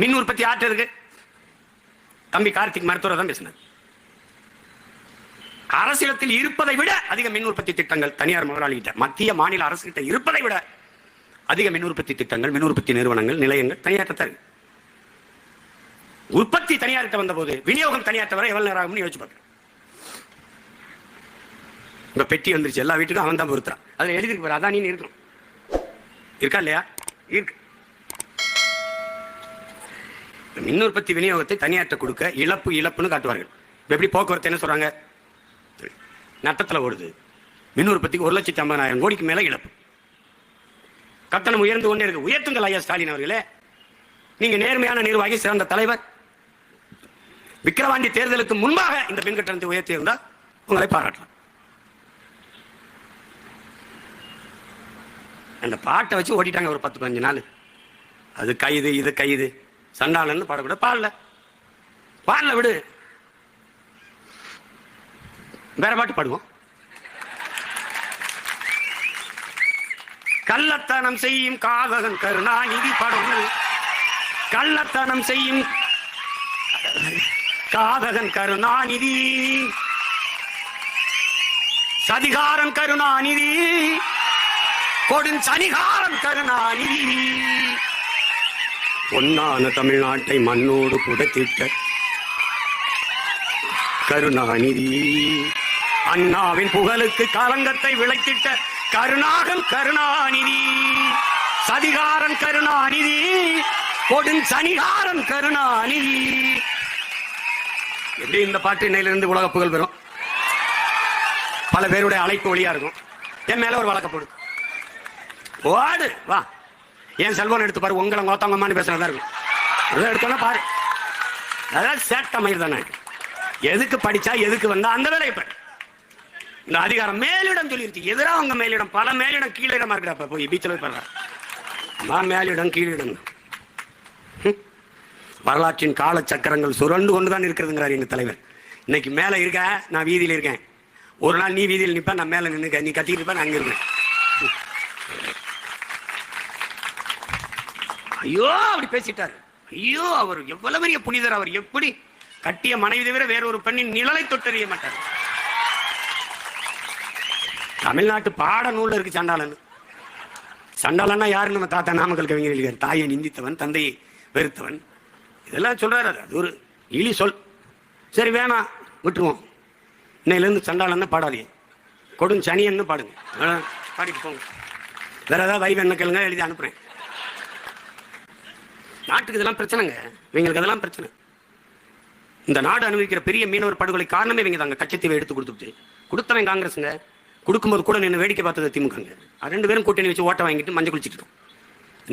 மின் உற்பத்தி ஆற்று இருக்கு. தம்பி கார்த்திக் மருத்துவர் தான் பேசினார். அரசியலத்தில் இருப்பதை விட அதிக மின் உற்பத்தி திட்டங்கள் தனியார் முதலாளிகிட்ட மத்திய மாநில அரசு கிட்ட இருப்பதை விட அதிக மின் உற்பத்தி திட்டங்கள் மின் உற்பத்தி நிறுவனங்கள் நிலையங்கள் தனியார்ட்ட உற்பத்தி தனியார்கிட்ட வந்தபோது விநியோகம் தனியார்ட்ட வர எவ்வளவு நேரம் ஆகும்னு யோசிச்சு பார்க்கிறேன் இப்ப பெட்டி வந்துருச்சு எல்லா வீட்டுக்கும் அவன் தான் பொறுத்துறான் அதுல எழுதிருக்கு பாரு அதான் நீ இருக்கணும். இருக்கா இல்லையா? இருக்கு. மின் உற்பத்தி விநியோகத்தை தனியாற்ற கொடுக்க இழப்பு இழப்புன்னு காட்டுவார்கள். இப்போ எப்படி போக்குவரத்து என்ன சொல்கிறாங்க நட்டத்தில் ஓடுது. மின் உற்பத்திக்கு ஒரு லட்சத்தி ஐம்பதாயிரம் கோடிக்கு மேலே இழப்பு. கட்டணம் உயர்ந்து கொண்டே இருக்கு. உயர்த்துங்கள் ஐயா ஸ்டாலின் அவர்களே. நீங்க நேர்மையான நிர்வாகி சிறந்த தலைவர். விக்கிரவாண்டி தேர்தலுக்கு முன்பாக இந்த மின் கட்டணத்தை உயர்த்தி இருந்தால் உங்களை பாராட்டலாம். அந்த பாட்டை வச்சு ஓடிட்டாங்க ஒரு பத்து பதினஞ்சு நாள். அது கைது இது கைது. சண்டாளன்னு பாடக்கூட பாடல. பாடல விடு. வேற பாட்டு பாடுவோம். கள்ளத்தனம் செய்யும் காதகன் கருணாநிதி பாடுங்கள் கள்ளத்தனம் செய்யும் காதகன் கருணாநிதி. சதிகாரன் கருணாநிதி. கொடுஞ்சனிகாரன் கருணாநிதி. பொன்னான தமிழ்நாட்டை மண்ணோடு புதைத்திட்ட கருணாநிதி. அண்ணாவின் புகழுக்கு களங்கத்தை விளைத்திட்ட கருணாகன் கருணாநிதி. சதிகாரன் கருணாநிதி கொடுஞ்சனிகாரன் கருணாநிதி. எப்படி இந்த பாட்டு இன்னையிலிருந்து உலக புகழ் பெறும்? பல பேருடைய அழைப்பு ஒளியா இருக்கும். என் மேல ஒரு வழக்கப்படும் ஓடு வா. என் செல்போன் எடுத்து பாரு உங்களை கோத்தவங்கம்மான்னு பேசுறதா இருக்கும். அதை எடுத்தோன்னா பாரு. அதான் சேட்ட மயிர் தானே. எதுக்கு படிச்சா எதுக்கு வந்தா அந்த வேலையை பாரு. இந்த அதிகாரம் மேலிடம் சொல்லிருச்சு. எதிராக அவங்க மேலிடம் பல மேலிடம் கீழிடமா இருக்கிறப்ப போய் பீச்சில் போய் பாருங்க அம்மா மேலிடம் கீழிடம் வரலாற்றின் கால சக்கரங்கள் சுரண்டு கொண்டுதான் இருக்கிறதுங்கிறார் எங்கள் தலைவர். இன்னைக்கு மேலே இருக்க நான் வீதியில் இருக்கேன். ஒரு நாள் நீ வீதியில் நிப்ப நான் மேலே நின்று நீ கத்திட்டு இருப்பேன் நான் அங்கே இருக்கேன். ஐயோ அப்படி பேசிட்டாரு. ஐயோ அவர் எவ்வளவு பெரிய புனிதர் அவர் எப்படி கட்டிய மனைவி தவிர வேற ஒரு பெண்ணின் நிழலை தொட்டறிய மாட்டார். தமிழ்நாட்டு பாட நூல்ல இருக்கு சண்டாளன் சண்டாளன்னா யாரு நம்ம தாத்தா நாமக்கல் கவிஞர் எழுதியார். தாயை நிந்தித்தவன் தந்தையை வெறுத்தவன். இதெல்லாம் சொல்றாரு அது. அது ஒரு இழி சொல். சரி வேணாம் விட்டுருவோம். இன்னையிலேருந்து சண்டாளன்னு பாடாதீங்க. கொடும் சனியன்னு பாடுங்க. பாடிட்டு போங்க. வேற ஏதாவது வைவ என்ன கேளுங்க எழுதி அனுப்புறேன். நாட்டுக்கு இதெல்லாம் பிரச்சனைங்க. இவங்களுக்கு அதெல்லாம் பிரச்சனை. இந்த நாடு அனுபவிக்கிற பெரிய மீனவர் படுகொலை காரணமே இவங்க தாங்க. கச்சத்தீவை எடுத்து கொடுத்துட்டு. கொடுத்தவன் காங்கிரஸுங்க கொடுக்கும்போது கூட நின்று வேடிக்கை பார்த்தது திமுகங்க. அது ரெண்டு பேரும் கூட்டணி வச்சு ஓட்ட வாங்கிட்டு மஞ்சள் குளிச்சிட்டு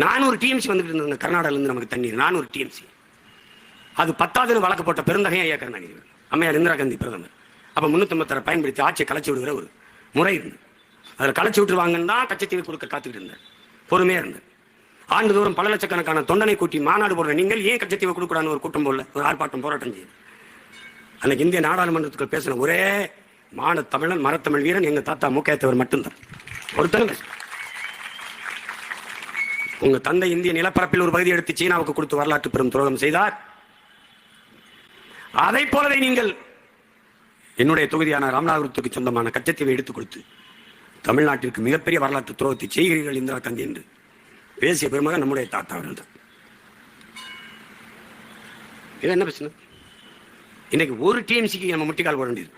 நானூறு டிஎம்சி வந்துட்டு இருந்தாங்க கர்நாடகிலேருந்து நமக்கு தண்ணீர். நானூறு டிஎம்சி அது பத்தாவதுன்னு வழக்கு போட்ட ஐயா கருணாநிதி அம்மையார் இந்திரா காந்தி பிரதமர். அப்போ முந்நூற்றம்பத்தரை பயன்படுத்தி ஆட்சியை கலைச்சி விடுகிற ஒரு முறை இருந்து அதில் கலைச்சி விட்டுருவாங்கன்னு தான் கச்சத்தீவு கொடுக்க காத்துக்கிட்டு இருந்தார். பொறுமையாக இருந்தார். ஆண்டுதோறும் பல லட்சக்கணக்கான தொண்டனை கூட்டி மாநாடு போடுற நீங்கள் ஏன் கச்சத்தீவை கொடுக்கூடாதுன்னு ஒரு கூட்டம் போடல ஒரு ஆர்ப்பாட்டம் போராட்டம் செய்யுது அன்னைக்கு இந்திய நாடாளுமன்றத்துக்கு பேசின ஒரே மான தமிழன் மரத்தமிழ் வீரன் எங்க தாத்தா முக்கியத்தவர் மட்டும்தான். ஒருத்தரும் உங்க தந்தை இந்திய நிலப்பரப்பில் ஒரு பகுதி எடுத்து சீனாவுக்கு கொடுத்து வரலாற்று பெரும் துரோகம் செய்தார். அதை போலவே நீங்கள் என்னுடைய தொகுதியான ராமநாதபுரத்துக்கு சொந்தமான கச்சத்தீவை எடுத்துக் கொடுத்து தமிழ்நாட்டிற்கு மிகப்பெரிய வரலாற்று துரோகத்தை செய்கிறீர்கள் இந்திரா காந்தி என்று. பேசிய பெருமகன் நம்முடைய தாத்தா இருந்தார் இது என்ன பிரச்சனை? இன்னைக்கு ஒரு டிஎம்சிக்கு நம்ம முட்டிக்கால் போட வேண்டியது.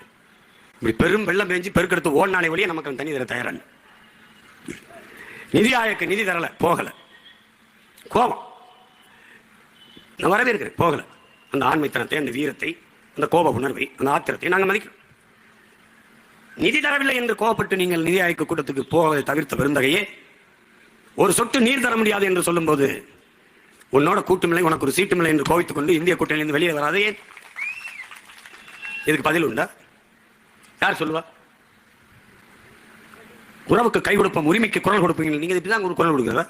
இப்படி பெரும் வெள்ளம் பெஞ்சு பெருக்கெடுத்து நாளை வழியே நமக்கு அவன் தண்ணி தர தயாரான நிதி ஆயக்கு நிதி தரல போகல. கோபம். நான் வரவே இருக்கிறேன் போகல. அந்த ஆண்மைத்தனத்தை அந்த வீரத்தை அந்த கோப உணர்வை அந்த ஆத்திரத்தை நாங்கள் மதிக்கிறோம். நிதி தரவில்லை என்று கோபப்பட்டு நீங்கள் நிதி ஆயக்க கூட்டத்துக்கு போவதை தவிர்த்த பெருந்தகையே ஒரு சொட்டு நீர் தர முடியாது என்று சொல்லும்போது உன்னோட கூட்டமில்லை உனக்கு ஒரு சீட்டுமில்லை என்று கோவித்துக் கொண்டு இந்திய கூட்டணியிலிருந்து வெளியே வராது ஏன்? இதுக்கு பதில் உண்டா? யார் சொல்லுவா? உறவுக்கு கை கொடுப்போம் உரிமைக்கு குரல் கொடுப்பீங்க. நீங்க இப்படி தான் குரல் கொடுக்குறதா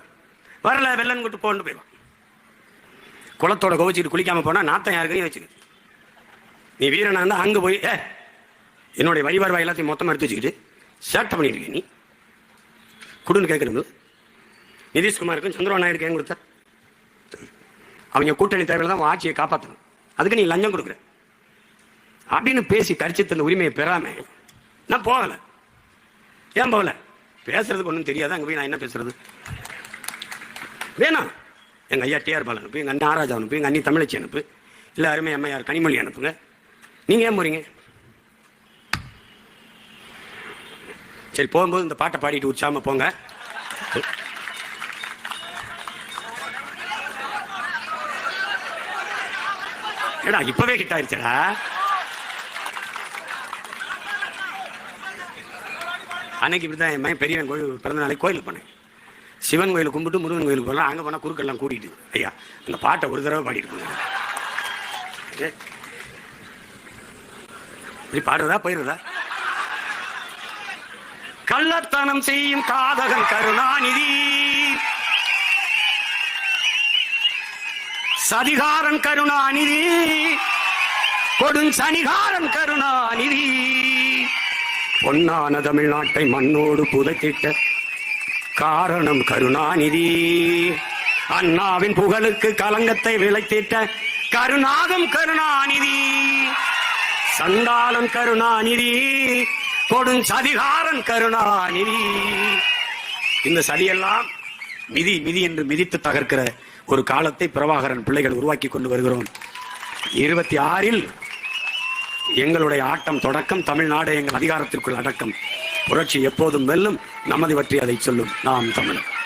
வரல வெள்ளன் கொண்டு போகணும் போயிடும் குளத்தோட கோவிச்சுட்டு குளிக்காம போனா நாத்தம் யாருக்கையும் வச்சுக்க நீ வீரனா இருந்தா அங்க போய் ஏ என்னுடைய வரி எல்லாத்தையும் மொத்தமா எடுத்து வச்சுக்கிட்டு சேட்டை பண்ணிட்டு இருக்க நீ. குடுன்னு கேட்கணும் நிதிஷ்குமாருக்கும் சந்திரபாபு நாயுடுக்கு ஏன் கொடுத்த? அவங்க கூட்டணி தேவையில் தான் ஆட்சியை காப்பாற்றணும் அதுக்கு நீ லஞ்சம் கொடுக்குற. அப்படின்னு பேசி கடிச்சு தந்த உரிமையை பெறாம நான் போகலை. ஏன் போகல? பேசுறதுக்கு ஒன்றும் தெரியாது. அங்கே போய் நான் என்ன பேசுறது? வேணாம். எங்கள் ஐயா டிஆர் பாலன் அனுப்பு எங்கள் அண்ணன் ஆராஜா அனுப்பு எங்கள் அண்ணி தமிழச்சி அனுப்பு இல்லை அருமை அம்மையார் கனிமொழி அனுப்புங்க. நீங்கள் ஏன் போகிறீங்க சரி போகும்போது இந்த பாட்டை பாடிட்டு உற்சாம போங்க. ஏடா இப்பவே ஹிட் ஆயிடுச்சடா அன்னைக்கு இப்படிதான் என் மகன் பெரியவன் கோயில் பிறந்த நாளைக்கு கோயிலுக்கு போனேன். சிவன் கோயிலுக்கு கும்பிட்டு முருகன் கோயிலுக்கு போகலாம் அங்கே போனால் குறுக்கெல்லாம் கூட்டிட்டு ஐயா அந்த பாட்டை ஒரு தடவை பாடிட்டு போங்க. இப்படி பாடுறதா போயிடுறதா? கள்ளத்தனம் செய்யும் காதகன் கருணாநிதி. சதிகாரன் கருணாநிதி கொடுஞ்சனிகாரன் கருணாநிதி பொன்னான தமிழ்நாட்டை மண்ணோடு புதைத்திட்ட காரணம் கருணாநிதி அண்ணாவின் புகழுக்கு கலங்கத்தை விளைத்திட்ட கருணாகம் கருணாநிதி சண்டாளன் கருணாநிதி கொடுஞ்சதிகாரன் கருணாநிதி இந்த சதியெல்லாம் மிதி மிதி என்று மிதித்து தகர்க்கிற ஒரு காலத்தை பிரபாகரன் பிள்ளைகள் உருவாக்கி கொண்டு வருகிறோம். இருபத்தி ஆறில் எங்களுடைய ஆட்டம் தொடக்கம் தமிழ்நாடு எங்கள் அதிகாரத்திற்குள் அடக்கம். புரட்சி எப்போதும் வெல்லும் நமது பற்றி அதை சொல்லும். நாம் தமிழர்.